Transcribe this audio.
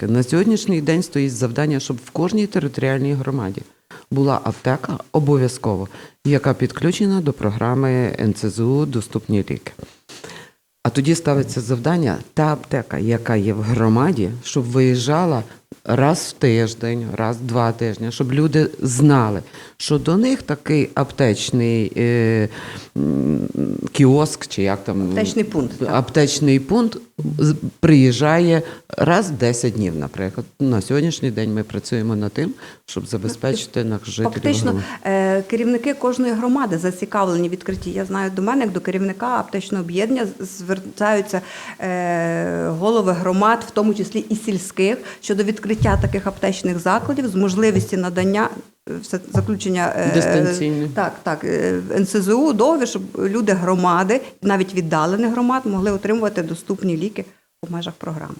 На сьогоднішній день стоїть завдання, щоб в кожній територіальній громаді була аптека обов'язково, яка підключена до програми НЦЗУ Доступні ліки. А тоді ставиться завдання та аптека, яка є в громаді, щоб виїжджала раз в тиждень, раз в два тижні, щоб люди знали, що до них такий аптечний е, кіоск, чи як там Аптечний пункт, аптечний пункт приїжджає раз в 10 днів, наприклад. На сьогоднішній день ми працюємо над тим, щоб забезпечити наших жителів. Фактично, е, керівники кожної громади зацікавлені відкритті. Я знаю, до мене, як до керівника аптечного об'єднання, звертаються е, голови громад, в тому числі і сільських, щодо відкриття таких аптечних закладів з можливістю надання. е, Заключення е, Дистанційне. так, так е, НСЗУ договір, щоб люди громади, навіть віддалених громад, могли отримувати доступні ліки у межах програми.